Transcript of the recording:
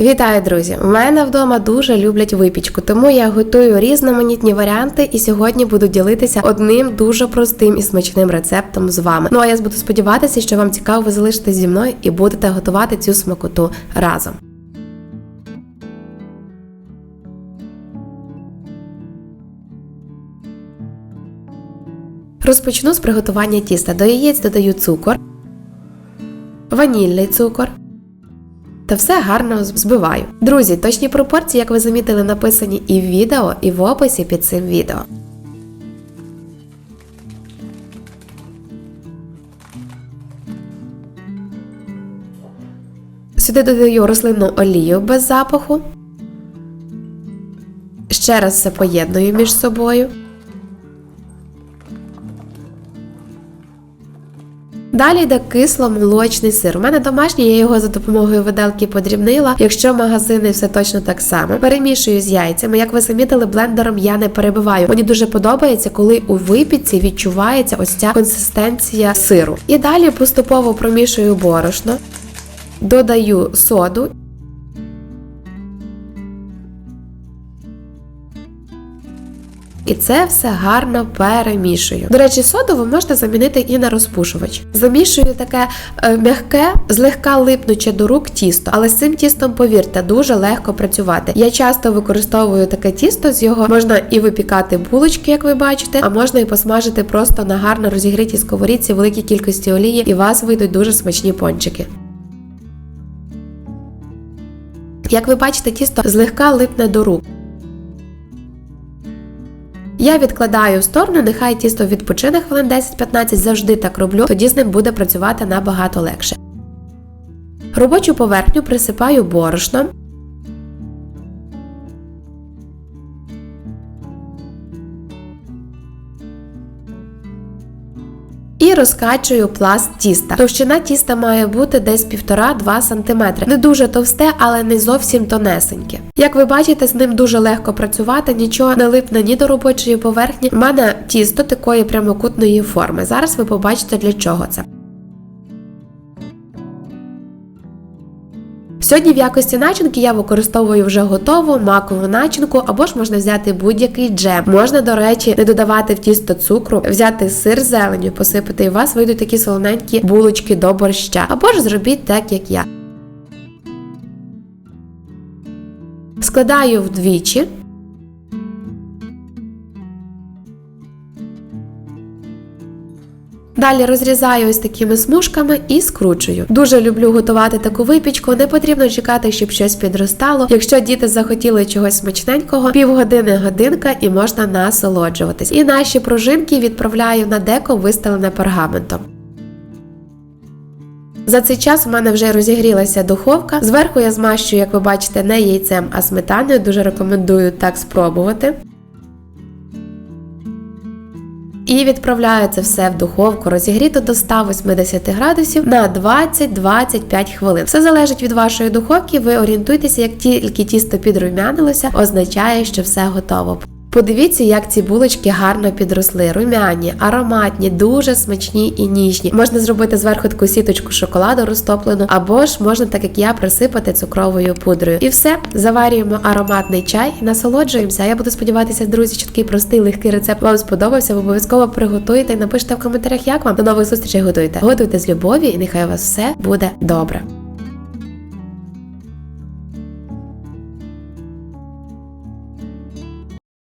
Вітаю, друзі! У мене вдома дуже люблять випічку, тому я готую різноманітні варіанти і сьогодні буду ділитися одним дуже простим і смачним рецептом з вами. Ну а я буду сподіватися, що вам цікаво ви залишитесь зі мною і будете готувати цю смакоту разом. Розпочну з приготування тіста. До яєць додаю цукор, ванільний цукор та все гарно збиваю. Друзі, точні пропорції, як ви замітили, написані і в відео, і в описі під цим відео. Сюди додаю рослинну олію без запаху. Ще раз все поєдную між собою. Далі йде кисло-молочний сир. У мене домашній, я його за допомогою виделки подрібнила. Якщо магазини все точно так само. Перемішую з яйцями. Як ви замітили, блендером я не перебиваю. Мені дуже подобається, коли у випічці відчувається ось ця консистенція сиру. І далі поступово промішую борошно, додаю соду. І це все гарно перемішую. До речі, соду можете замінити і на розпушувач. Замішую таке е, м'яке, злегка липнуче до рук тісто, але з цим тістом, повірте, дуже легко працювати. Я часто використовую таке тісто, з його можна і випікати булочки, як ви бачите, а можна і посмажити просто на гарно розігрітій сковорідці великій кількості олії, і у вас вийдуть дуже смачні пончики. Як ви бачите, тісто злегка липне до рук. Я відкладаю в сторону, нехай тісто відпочине хвилин 10-15, завжди так роблю, тоді з ним буде працювати набагато легше. Робочу поверхню присипаю борошном. Розкачую пласт тіста. Товщина тіста має бути десь 1,5-2 см. Не дуже товсте, але не зовсім тонесеньке. Як ви бачите, з ним дуже легко працювати, нічого не липне ні до робочої поверхні. У мене тісто такої прямокутної форми. Зараз ви побачите для чого це. Сьогодні в якості начинки я використовую вже готову макову начинку, або ж можна взяти будь-який джем. Можна, до речі, не додавати в тісто цукру, взяти сир зеленю, посипати, і у вас вийдуть такі солоненькі булочки до борща. Або ж зробіть так, як я. Складаю вдвічі. Далі розрізаю ось такими смужками і скручую. Дуже люблю готувати таку випічку. Не потрібно чекати, щоб щось підростало. Якщо діти захотіли чогось смачненького, півгодини годинка і можна насолоджуватись. І наші пружинки відправляю на деко, вистелене пергаментом. За цей час у мене вже розігрілася духовка. Зверху я змащую, як ви бачите, не яйцем, а сметаною. Дуже рекомендую так спробувати. І відправляю це все в духовку розігріто до 180 градусів на 20-25 хвилин. Все залежить від вашої духовки, ви орієнтуйтеся, як тільки тісто підрумянилося, означає, що все готово. Подивіться, як ці булочки гарно підросли, румяні, ароматні, дуже смачні і ніжні. Можна зробити зверху таку сіточку шоколаду розтоплену, або ж можна, так як я, присипати цукровою пудрою. І все, заварюємо ароматний чай насолоджуємося. Я буду сподіватися, друзі, що такий простий легкий рецепт вам сподобався. Обов'язково приготуйте і напишіть в коментарях, як вам. До нових зустрічей готуйте. Готуйте з любові, і нехай у вас все буде добре.